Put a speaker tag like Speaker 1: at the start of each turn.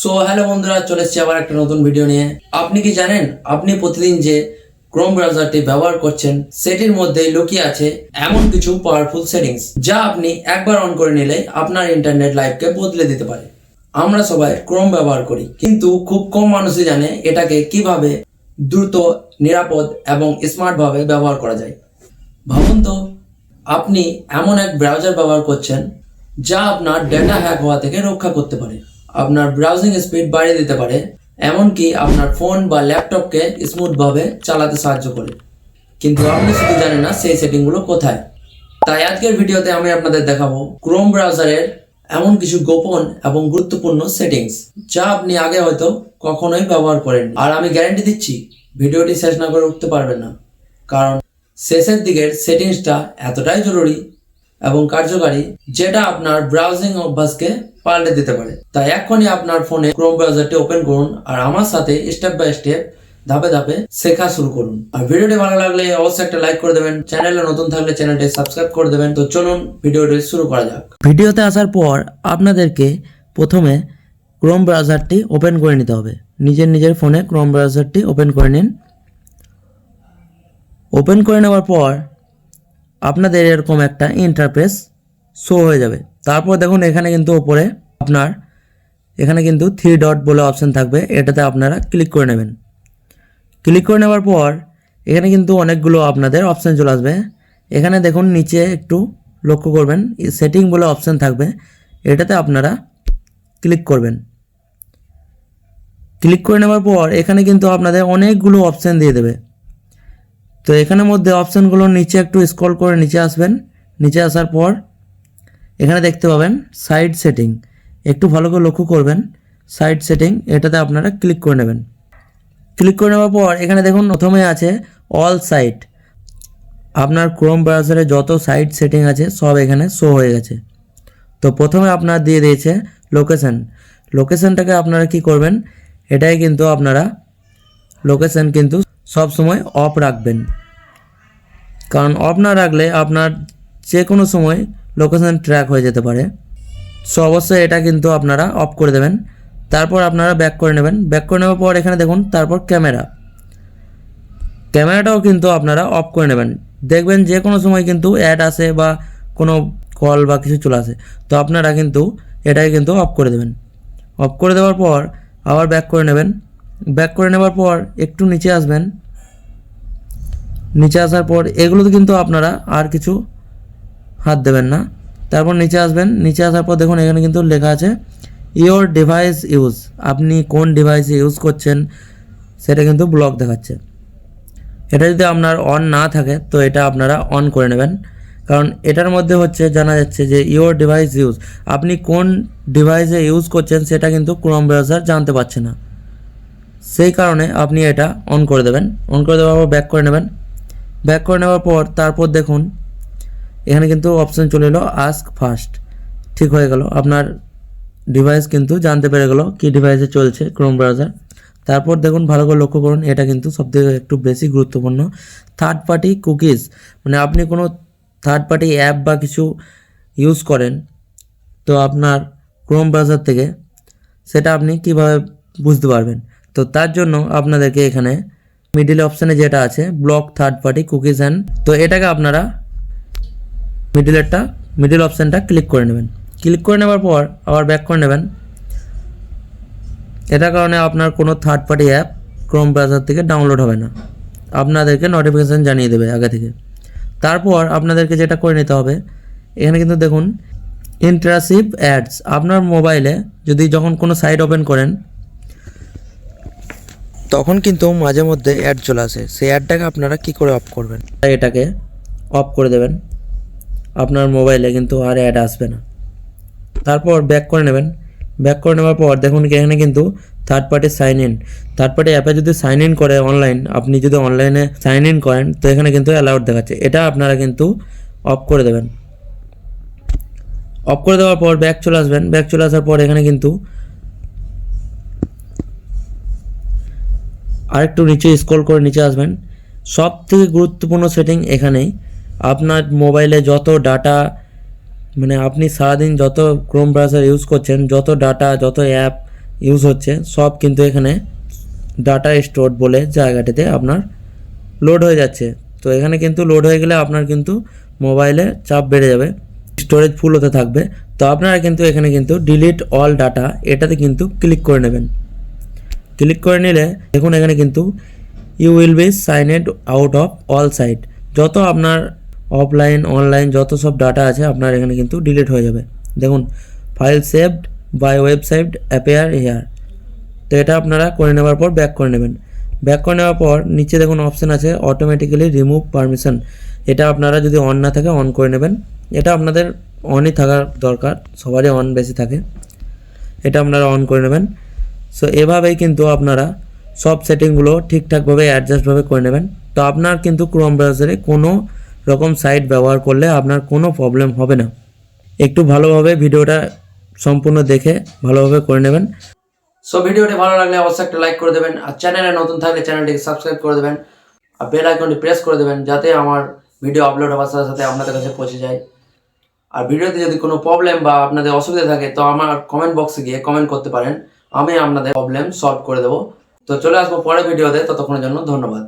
Speaker 1: So hello বন্ধুরা, চলে এসেছি আবার একটা নতুন ভিডিও নিয়ে। আপনি কি জানেন, আপনি প্রতিদিন যে ক্রোম ব্রাউজারটি ব্যবহার করছেন, সেটির মধ্যে লুকিয়ে আছে এমন কিছু পাওয়ারফুল সেটিংস যা আপনি একবার অন করে নিলে আপনার ইন্টারনেট লাইফকে বদলে দিতে পারে। আমরা সবাই ক্রোম ব্যবহার করি, কিন্তু খুব কম মানুষই জানে এটাকে কীভাবে দ্রুত, নিরাপদ এবং স্মার্টভাবে ব্যবহার করা যায়। ভাবুন তো, আপনি এমন এক ব্রাউজার ব্যবহার করছেন যা আপনার ডেটা হ্যাক হওয়া থেকে রক্ষা করতে পারে। আপনার ব্রাউজিং স্পিড বাড়িয়ে দিতে পারে, এমনকি আপনার ফোন বা ল্যাপটপকে স্মুথভাবে চালাতে সাহায্য করে। কিন্তু আপনি শুধু জানেন না সেই সেটিংগুলো কোথায়। তাই আজকের ভিডিওতে আমি আপনাদের দেখাবো ক্রোম ব্রাউজারের এমন কিছু গোপন এবং গুরুত্বপূর্ণ সেটিংস যা আপনি আগে হয়তো কখনোই ব্যবহার করেন আর আমি গ্যারান্টি দিচ্ছি, ভিডিওটি শেষ না করে উঠতে পারবেন না। কারণ শেষের দিকের সেটিংসটা এতটাই জরুরি এবং কার্যকারী, যেটা আপনার ব্রাউজিং অভ্যাসকে পাল্টে দিতে পারে। তাই এখনই আপনার ফোনে ক্রোম ব্রাউজারটি ওপেন করুন আর আমার সাথে স্টেপ বাই স্টেপ ধাপে ধাপে শেখা শুরু করুন। আর ভিডিওটি ভালো লাগলে অবশ্যই একটা লাইক করে দেবেন। চ্যানেলে নতুন থাকলে চ্যানেলটি সাবস্ক্রাইব করে দেবেন। তো চলুন ভিডিওটি শুরু করা যাক।
Speaker 2: ভিডিওতে আসার পর আপনাদেরকে প্রথমে ক্রোম ব্রাউজারটি ওপেন করে নিতে হবে। নিজের নিজের ফোনে ক্রোম ব্রাউজারটি ওপেন করে নিন। ওপেন করে নেওয়ার পর আপনাদের এরকম একটা ইন্টারফেস শো হয়ে যাবে। তারপর দেখুন এখানে কিন্তু ওপরে আপনার, এখানে কিন্তু থ্রি ডট বলে অপশান থাকবে, এটাতে আপনারা ক্লিক করে নেবেন। ক্লিক করে নেওয়ার পর এখানে কিন্তু অনেকগুলো আপনাদের অপশান চলে আসবে। এখানে দেখুন নিচে একটু লক্ষ্য করবেন সেটিং বলে অপশান থাকবে, এটাতে আপনারা ক্লিক করবেন। ক্লিক করে নেওয়ার পর এখানে কিন্তু আপনাদের অনেকগুলো অপশান দিয়ে দেবে। তো এখানের মধ্যে অপশানগুলো নিচে একটু স্ক্রল করে নিচে আসবেন, নিচে আসার পর এখানে দেখতে পাবেন সাইড সেটিং একটু ভালো করে লক্ষ্য করবেন সাইড সেটিং এটাতে আপনারা ক্লিক করে নেবেন। ক্লিক করে নেওয়ার পর এখানে দেখুন প্রথমে আছে অল সাইট আপনার ক্রোম ব্রাউজারে যত সাইট সেটিং আছে, সব এখানে শো হয়ে গেছে। তো প্রথমে আপনার দিয়ে দিয়েছে লোকেশান লোকেশানটাকে আপনারা কি করবেন, এটাই কিন্তু আপনারা লোকেশান কিন্তু সব সময় অফ রাখবেন। কারণ অফ না রাখলে আপনার যে কোনো সময় লোকেশন ট্র্যাক হয়ে যেতে পারে। সো অবশ্যই এটা কিন্তু আপনারা অফ করে দেবেন। তারপর আপনারা ব্যাক করে নেবেন। ব্যাক করে নেওয়ার পর এখানে দেখুন, তারপর ক্যামেরা ক্যামেরাটাও কিন্তু আপনারা অফ করে নেবেন। দেখবেন যে কোনো সময় কিন্তু অ্যাড আসে বা কোনো কল বা কিছু চলে আসে। তো আপনারা কিন্তু এটাকে কিন্তু অফ করে দেবেন। অফ করে দেওয়ার পর আবার ব্যাক করে নেবেন। ব্যাক করে নেওয়ার পর একটু নিচে আসবেন। নিচে আসার পর এগুলোতে কিন্তু আপনারা আর কিছু হাত দেবেন না। তারপর নিচে আসবেন। নিচে আসার পর দেখুন এখানে কিন্তু লেখা আছে ইওর ডিভাইস ইউজ আপনি কোন ডিভাইস ইউজ করছেন, সেটা কিন্তু ব্লক দেখাচ্ছে। এটা যদি আপনার অন না থাকে, তো এটা আপনারা অন করে নেবেন। কারণ এটার মধ্যে হচ্ছে জানা যাচ্ছে যে ইওর ডিভাইস ইউজ আপনি কোন ডিভাইসে ইউজ করছেন, সেটা কিন্তু ক্রোম ব্রাউজার জানতে পারছে না। সেই কারণে আপনি এটা অন করে দেবেন। অন করে দেওয়ার পর ব্যাক করে নেবেন। ব্যাক করে নেওয়ার পর তারপর দেখুন এখানে কিন্তু অপশান চলে এলো আস্ক ফার্স্ট ঠিক হয়ে গেল। আপনার ডিভাইস কিন্তু জানতে পেরে গেল কি ডিভাইসে চলছে ক্রোম ব্রাউজার তারপর দেখুন, ভালো করে লক্ষ্য করুন, এটা কিন্তু সবথেকে একটু বেশি গুরুত্বপূর্ণ। থার্ড পার্টি কুকিজ মানে আপনি কোনো থার্ড পার্টি অ্যাপ বা কিছু ইউজ করেন, তো আপনার ক্রোম ব্রাউজার থেকে সেটা আপনি কীভাবে বুঝতে পারবেন? তো তার জন্য আপনাদেরকে এখানে মিডিল অপশানে যেটা আছে block third party cookies and তো এটাকে আপনারা মিডিলেরটা মিডিল অপশানটা ক্লিক করে নেবেন। ক্লিক করে নেওয়ার পর আবার ব্যাক করে নেবেন। এটার কারণে আপনার কোনো third party app Chrome browser থেকে ডাউনলোড হবে না। আপনাদেরকে নোটিফিকেশান জানিয়ে দেবে আগে থেকে। তারপর আপনাদেরকে যেটা করে নিতে হবে, এখানে কিন্তু দেখুন ইন্টারাসিভ অ্যাডস আপনার মোবাইলে যদি যখন কোনো সাইট ওপেন করেন, তখন কিন্তু মাঝে মধ্যে অ্যাড চলে আসে। সেই অ্যাডটাকে আপনারা কি করে অফ করবেন? এটাকে অফ করে দেবেন। আপনার মোবাইলে কিন্তু আর অ্যাড আসবে না। তারপর ব্যাক করে নেবেন। ব্যাক করে নেওয়ার পর দেখুন এখানে কিন্তু third party sign in third party অ্যাপে যদি সাইন ইন করে অনলাইন আপনি যদি অনলাইনে সাইন ইন করেন, তো এখানে কিন্তু অ্যালাউড দেখাচ্ছে। এটা আপনারা কিন্তু অফ করে দেবেন। অফ করে দেওয়ার পর ব্যাক চলে আসবেন। ব্যাক চলে আসার পর এখানে কিন্তু আরেকটু নিচে স্ক্রল করে নিচে আসবেন। সব থেকে গুরুত্বপূর্ণ সেটিং এখানেই। আপনার মোবাইলে যত ডাটা মানে আপনি সারাদিন যত ক্রোম ব্রাউজার ইউজ করছেন, যত ডাটা, যত অ্যাপ ইউজ হচ্ছে, সব কিন্তু এখানে ডাটা স্টোর বলে জায়গাটিতে আপনার লোড হয়ে যাচ্ছে। তো এখানে কিন্তু লোড হয়ে গেলে আপনার কিন্তু মোবাইলে চাপ বেড়ে যাবে স্টোরেজ ফুল হতে থাকবে। তো আপনারা কিন্তু এখানে কিন্তু ডিলিট অল ডাটা এটাতে কিন্তু ক্লিক করে নেবেন। ক্লিক করে নিলে দেখুন এখানে কিন্তু you will be signed out of all site যত আপনার অফলাইন অনলাইন যত সব ডাটা আছে আপনার এখানে কিন্তু ডিলিট হয়ে যাবে। দেখুন file saved by website appear here তো এটা আপনারা করে নেওয়ার পর ব্যাক করে নেবেন। ব্যাক করে নেওয়ার পর নিচে দেখুন অপশান আছে অটোমেটিক্যালি রিমুভ পারমিশন এটা আপনারা যদি অন না থাকে অন করে নেবেন। এটা আপনাদের অনই থাকার দরকার, সবারই অন বেশি থাকে। এটা আপনারা অন করে নেবেন। সো এভাবেই কিন্তু আপনারা সব সেটিংগুলো ঠিকঠাকভাবে অ্যাডজাস্টভাবে করে নেবেন। তো আপনার কিন্তু ক্রোম ব্রাউজারে কোনো রকম সাইট ব্যবহার করলে আপনার কোনো প্রবলেম হবে না। একটু ভালোভাবে ভিডিওটা সম্পূর্ণ দেখে ভালোভাবে করে নেবেন।
Speaker 1: সো ভিডিওটি ভালো লাগলে অবশ্যই একটা লাইক করে দেবেন আর চ্যানেলে নতুন থাকলে চ্যানেলটিকে সাবস্ক্রাইব করে দেবেন আর বেল আইকনটি প্রেস করে দেবেন যাতে আমার ভিডিও আপলোড হওয়ার সাথে সাথে আপনাদের কাছে পৌঁছে যায়। আর ভিডিওতে যদি কোনো প্রবলেম বা আপনাদের অসুবিধা থাকে, তো আমার কমেন্ট বক্সে গিয়ে কমেন্ট করতে পারেন। আমি আপনাদের প্রবলেম সলভ করে দেবো। তো চলে আসব পরের ভিডিওতে, ততক্ষণের জন্য ধন্যবাদ।